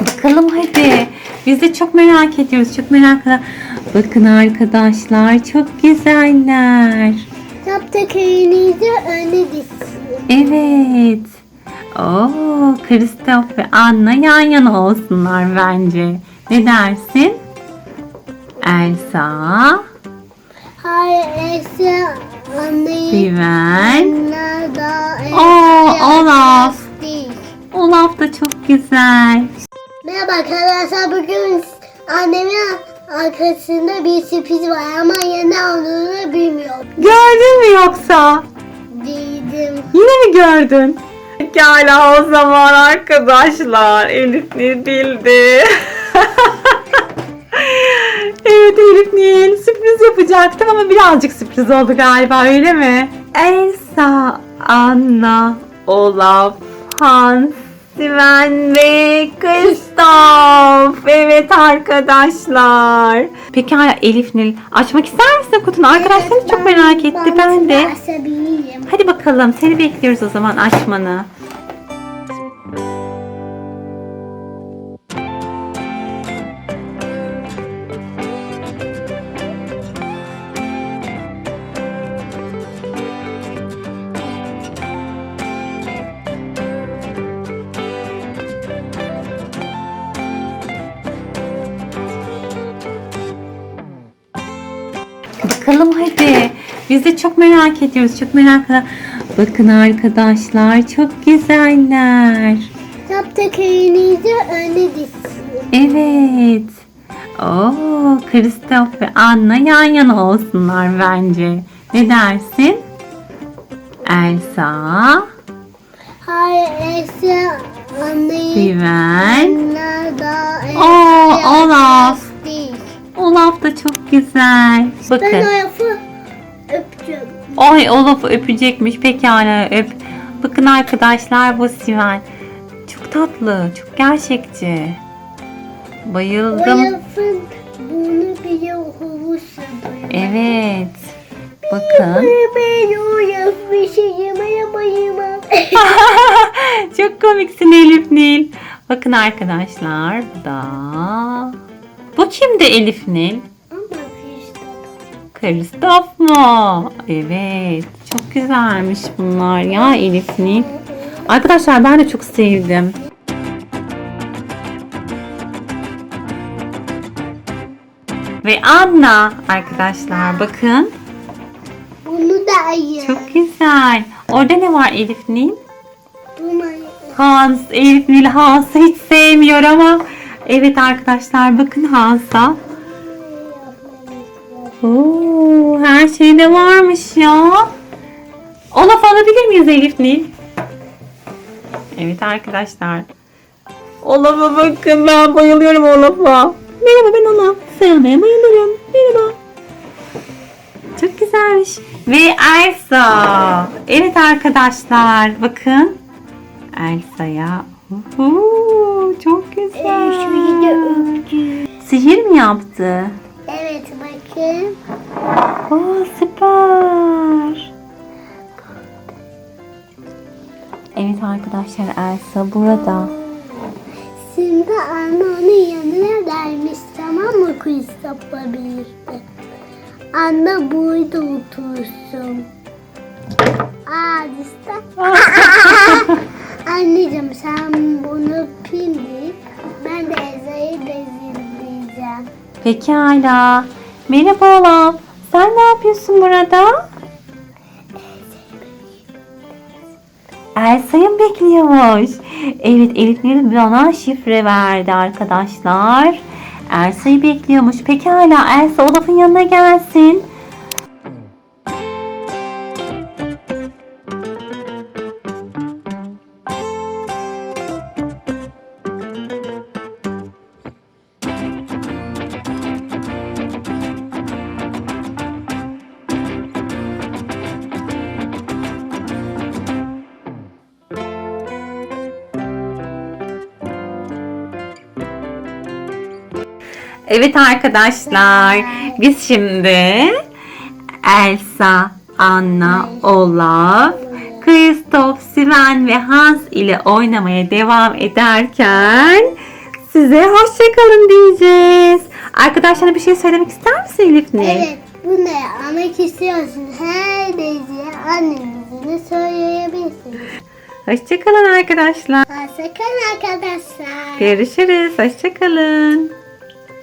Bakalım hadi. Biz de çok merak ediyoruz. Çok merakla. Bakın arkadaşlar çok güzeller. Yaptık elinizi öne gitsin. Evet. Oo, Kristof ve Anna yan yana olsunlar bence. Ne dersin? Elsa, Hayır Esra anneyi Güven. Anne da Oo, Esra Olaf. Olaf da çok güzel. Merhaba arkadaşlar bugün annemin arkasında bir sürpriz var ama ne olduğunu bilmiyorum. Gördün mü yoksa? Dedim. Yine mi gördün? Pekala o zaman arkadaşlar. Elif Nil bildi. evet Elif Nil sürpriz yapacaktım ama birazcık sürpriz oldu galiba öyle mi? Elsa, Anna, Olaf, Hans, Sven ve Kristoff. Evet arkadaşlar. Pekala Elif Nil açmak ister misin kutunu? Arkadaşlarım çok merak etti ben de. Asabilirim. Hadi bakalım seni bekliyoruz o zaman açmanı. Bakalım hadi. Biz de çok merak ediyoruz. Çok merakla. Bakın arkadaşlar çok güzeller. Yaptık elinizi öne gitsin. Evet. Oo, Kristof ve Anna yan yana olsunlar bence. Ne dersin? Elsa, Hayır Esra anneyi Güven, Anne güzel. Ben Bakın. Olaf'ı öpeceğim. Ay Olaf'ı öpecekmiş. Pekala öp. Bakın arkadaşlar bu Sivan. Çok tatlı. Çok gerçekçi. Bayıldım. Olaf'ın bunu bile sanıyor. Evet. Bakın. Ben bir şey yemeye bayılmam. Çok komiksin Elif Nil. Bakın arkadaşlar bu da. Bu kimdi Elif Nil? Kristof. Mu? Evet. Çok güzelmiş bunlar ya Elif Nil. Arkadaşlar ben de çok sevdim. Ve Anna arkadaşlar bakın. Bunu da ayır. Çok güzel. Orada ne var Elif Nil? Hans, Elif Nil Hans'ı hiç sevmiyor ama evet arkadaşlar bakın Hans'a. Oo, her şeyde varmış ya. Olaf alabilir miyiz Elif Nil? Evet arkadaşlar. Olaf'a bakın ben bayılıyorum Olaf'a. Merhaba ben Olaf. Sevmeye bayılırım. Merhaba. Çok güzelmiş. Ve Elsa. Evet arkadaşlar bakın. Elsa'ya. Çok güzel. Şurayı da öptü. Sihir mi yaptı? Bakın. Oo süper. Evet arkadaşlar Elsa burada. Şimdi anne onun yanına gelmiş tamam mı Kristof'la birlikte? Anne burada otursun. Aa işte. Anneciğim sen bunu pindir. Ben de Ezra'yı bezirleyeceğim. Pekala. Merhaba Olaf. Sen ne yapıyorsun burada? Elsa'yı bekliyormuş? Evet Elif Nil bana şifre verdi arkadaşlar. Elsa'yı bekliyormuş. Pekala Elsa Olaf'ın yanına gelsin. Evet arkadaşlar biz şimdi Elsa, Anna, Olaf, Kristoff, Sven ve Hans ile oynamaya devam ederken size hoşçakalın diyeceğiz. Arkadaşlarına bir şey söylemek ister misin Elif Nil? Evet. Bunu yapmak istiyorsun. Her dediği annenize söyleyebilirsiniz. Hoşçakalın arkadaşlar. Hoşçakalın arkadaşlar. Görüşürüz. Hoşçakalın.